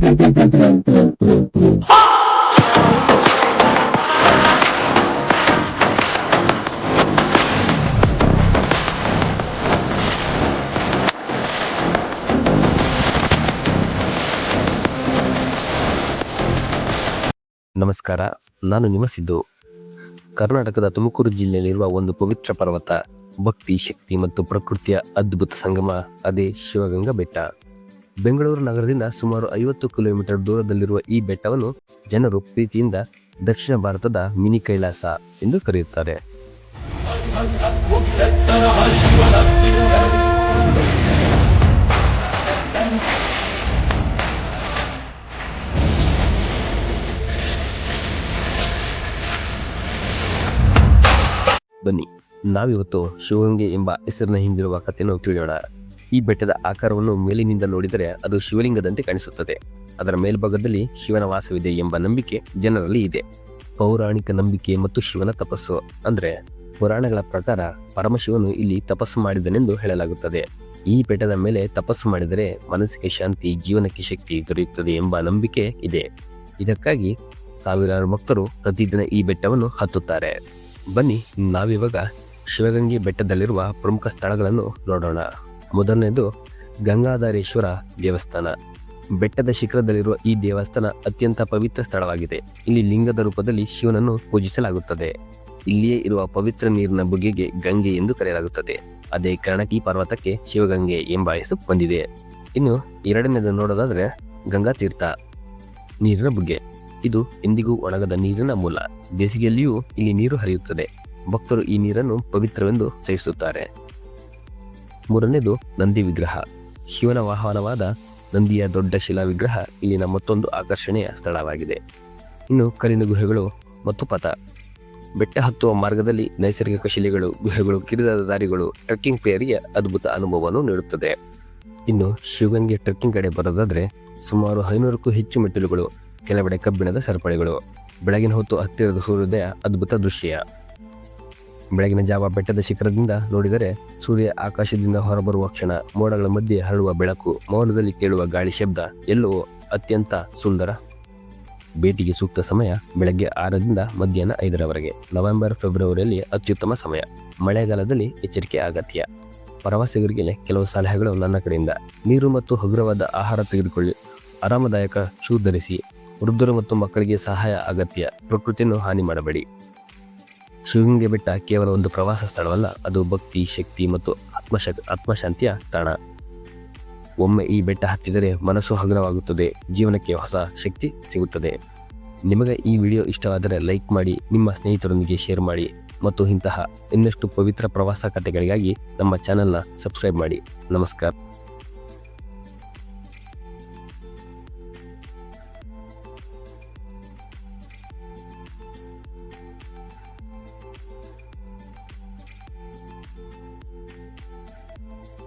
ನಮಸ್ಕಾರ, ನಾನು ನಿಮ್ಮ ಕರ್ನಾಟಕದ ತುಮಕೂರು ಜಿಲ್ಲೆಯಲ್ಲಿರುವ ಒಂದು ಪವಿತ್ರ ಪರ್ವತ ಭಕ್ತಿ, ಶಕ್ತಿ ಮತ್ತು ಪ್ರಕೃತಿಯ ಅದ್ಭುತ ಸಂಗಮ, ಅದೇ ಶಿವಗಂಗಾ ಬೆಟ್ಟ. ಬೆಂಗಳೂರು ನಗರದಿಂದ ಸುಮಾರು ಐವತ್ತು ಕಿಲೋಮೀಟರ್ ದೂರದಲ್ಲಿರುವ ಈ ಬೆಟ್ಟವನ್ನು ಜನರು ಪ್ರೀತಿಯಿಂದ ದಕ್ಷಿಣ ಭಾರತದ ಮಿನಿ ಕೈಲಾಸ ಎಂದು ಕರೆಯುತ್ತಾರೆ. ಬನ್ನಿ, ನಾವಿವತ್ತು ಶಿವಗಂಗೆ ಎಂಬ ಹೆಸರಿನ ಹಿಂದಿರುವ ಕಥೆಯನ್ನು ತಿಳಿಯೋಣ. ಈ ಬೆಟ್ಟದ ಆಕಾರವನ್ನು ಮೇಲಿನಿಂದ ನೋಡಿದರೆ ಅದು ಶಿವಲಿಂಗದಂತೆ ಕಾಣಿಸುತ್ತದೆ. ಅದರ ಮೇಲ್ಭಾಗದಲ್ಲಿ ಶಿವನ ವಾಸವಿದೆ ಎಂಬ ನಂಬಿಕೆ ಜನರಲ್ಲಿ ಇದೆ. ಪೌರಾಣಿಕ ನಂಬಿಕೆ ಮತ್ತು ಶಿವನ ತಪಸ್ಸು ಅಂದರೆ ಪುರಾಣಗಳ ಪ್ರಕಾರ ಪರಮಶಿವನು ಇಲ್ಲಿ ತಪಸ್ಸು ಮಾಡಿದನೆಂದು ಹೇಳಲಾಗುತ್ತದೆ. ಈ ಬೆಟ್ಟದ ಮೇಲೆ ತಪಸ್ಸು ಮಾಡಿದರೆ ಮನಸ್ಸಿಗೆ ಶಾಂತಿ, ಜೀವನಕ್ಕೆ ಶಕ್ತಿ ದೊರೆಯುತ್ತದೆ ಎಂಬ ನಂಬಿಕೆ ಇದೆ. ಇದಕ್ಕಾಗಿ ಸಾವಿರಾರು ಭಕ್ತರು ಪ್ರತಿದಿನ ಈ ಬೆಟ್ಟವನ್ನು ಹತ್ತುತ್ತಾರೆ. ಬನ್ನಿ, ನಾವಿವಾಗ ಶಿವಗಂಗೆ ಬೆಟ್ಟದಲ್ಲಿರುವ ಪ್ರಮುಖ ಸ್ಥಳಗಳನ್ನು ನೋಡೋಣ. ಮೊದಲನೇದು ಗಂಗಾಧಾರೇಶ್ವರ ದೇವಸ್ಥಾನ. ಬೆಟ್ಟದ ಶಿಖರದಲ್ಲಿರುವ ಈ ದೇವಸ್ಥಾನ ಅತ್ಯಂತ ಪವಿತ್ರ ಸ್ಥಳವಾಗಿದೆ. ಇಲ್ಲಿ ಲಿಂಗದ ರೂಪದಲ್ಲಿ ಶಿವನನ್ನು ಪೂಜಿಸಲಾಗುತ್ತದೆ. ಇಲ್ಲಿಯೇ ಇರುವ ಪವಿತ್ರ ನೀರಿನ ಬುಗೆಗೆ ಗಂಗೆ ಎಂದು ಕರೆಯಲಾಗುತ್ತದೆ. ಅದೇ ಕಾರಣಕ್ಕೆ ಈ ಪರ್ವತಕ್ಕೆ ಶಿವಗಂಗೆ ಎಂಬ ಹೆಸರು ಬಂದಿದೆ. ಇನ್ನು ಎರಡನೇದು ನೋಡೋದಾದರೆ ಗಂಗಾ ತೀರ್ಥ ನೀರಿನ ಬುಗ್ಗೆ. ಇದು ಎಂದಿಗೂ ಒಣಗದ ನೀರಿನ ಮೂಲ. ಬೇಸಿಗೆಯಲ್ಲಿಯೂ ಇಲ್ಲಿ ನೀರು ಹರಿಯುತ್ತದೆ. ಭಕ್ತರು ಈ ನೀರನ್ನು ಪವಿತ್ರವೆಂದು ಸೇವಿಸುತ್ತಾರೆ ಮೂರನೇದು ನಂದಿ ವಿಗ್ರಹ. ಶಿವನ ವಾಹನವಾದ ನಂದಿಯ ದೊಡ್ಡ ಶಿಲಾ ವಿಗ್ರಹ ಇಲ್ಲಿನ ಮತ್ತೊಂದು ಆಕರ್ಷಣೆಯ ಸ್ಥಳವಾಗಿದೆ. ಇನ್ನು ಕಲ್ಲಿನ ಗುಹೆಗಳು ಮತ್ತು ಪಥ ಬೆಟ್ಟ ಹತ್ತುವ ಮಾರ್ಗದಲ್ಲಿ ನೈಸರ್ಗಿಕ ಶಿಲೆಗಳು, ಗುಹೆಗಳು, ಕಿರಿದಾದ ದಾರಿಗಳು, ಟ್ರೆಕ್ಕಿಂಗ್ ಪ್ರಿಯರಿಗೆ ಅದ್ಭುತ ಅನುಭವವನ್ನು ನೀಡುತ್ತದೆ. ಇನ್ನು ಶಿವಗಂಗೆ ಟ್ರೆಕ್ಕಿಂಗ್ ಕಡೆ ಬರೋದಾದ್ರೆ ಸುಮಾರು ಐನೂರಕ್ಕೂ ಹೆಚ್ಚು ಮೆಟ್ಟಿಲುಗಳು ಕೆಲವೆಡೆ ಕಬ್ಬಿಣದ ಸರಪಳಿಗಳು, ಬೆಳಗಿನ ಹೊತ್ತು ಹತ್ತಿರದ ಸೂರ್ಯೋದಯ ಅದ್ಭುತ ದೃಶ್ಯ. ಬೆಳಗಿನ ಜಾವ ಬೆಟ್ಟದ ಶಿಖರದಿಂದ ನೋಡಿದರೆ ಸೂರ್ಯ ಆಕಾಶದಿಂದ ಹೊರಬರುವ ಕ್ಷಣ ಮೋಡಗಳ ಮಧ್ಯೆ ಹರಡುವ ಬೆಳಕು, ಮೌನದಲ್ಲಿ ಕೇಳುವ ಗಾಳಿ ಶಬ್ದ ಎಲ್ಲವೂ ಅತ್ಯಂತ ಸುಂದರ. ಭೇಟಿಗೆ ಸೂಕ್ತ ಸಮಯ ಬೆಳಗ್ಗೆ ಆರರಿಂದ ಮಧ್ಯಾಹ್ನ ಐದರವರೆಗೆ. ನವೆಂಬರ್, ಫೆಬ್ರವರಿಯಲ್ಲಿ ಅತ್ಯುತ್ತಮ ಸಮಯ. ಮಳೆಗಾಲದಲ್ಲಿ ಎಚ್ಚರಿಕೆ ಅಗತ್ಯ. ಪ್ರವಾಸಿಗರಿಗೆ ಕೆಲವು ಸಲಹೆಗಳು ನನ್ನ ಕಡೆಯಿಂದ. ನೀರು ಮತ್ತು ಹಗುರವಾದ ಆಹಾರ ತೆಗೆದುಕೊಳ್ಳಿ. ಆರಾಮದಾಯಕ ಶೂ ಧರಿಸಿ. ವೃದ್ಧರು ಮತ್ತು ಮಕ್ಕಳಿಗೆ ಸಹಾಯ ಅಗತ್ಯ. ಪ್ರಕೃತಿಯನ್ನು ಹಾನಿ ಮಾಡಬೇಡಿ. ಶಿವಗಂಗೆ ಬೆಟ್ಟ ಕೇವಲ ಒಂದು ಪ್ರವಾಸ ಸ್ಥಳವಲ್ಲ, ಅದು ಭಕ್ತಿ, ಶಕ್ತಿ ಮತ್ತು ಆತ್ಮಶಕ್, ಆತ್ಮಶಾಂತಿಯ ತಾಣ. ಒಮ್ಮೆ ಈ ಬೆಟ್ಟ ಹತ್ತಿದರೆ ಮನಸ್ಸು ಹಗುರವಾಗುತ್ತದೆ, ಜೀವನಕ್ಕೆ ಹೊಸ ಶಕ್ತಿ ಸಿಗುತ್ತದೆ. ನಿಮಗೆ ಈ ವಿಡಿಯೋ ಇಷ್ಟವಾದರೆ ಲೈಕ್ ಮಾಡಿ, ನಿಮ್ಮ ಸ್ನೇಹಿತರೊಂದಿಗೆ ಶೇರ್ ಮಾಡಿ ಮತ್ತು ಇಂತಹ ಇನ್ನಷ್ಟು ಪವಿತ್ರ ಪ್ರವಾಸ ಕಥೆಗಳಿಗಾಗಿ ನಮ್ಮ ಚಾನೆಲ್ನ ಸಬ್ಸ್ಕ್ರೈಬ್ ಮಾಡಿ. ನಮಸ್ಕಾರ.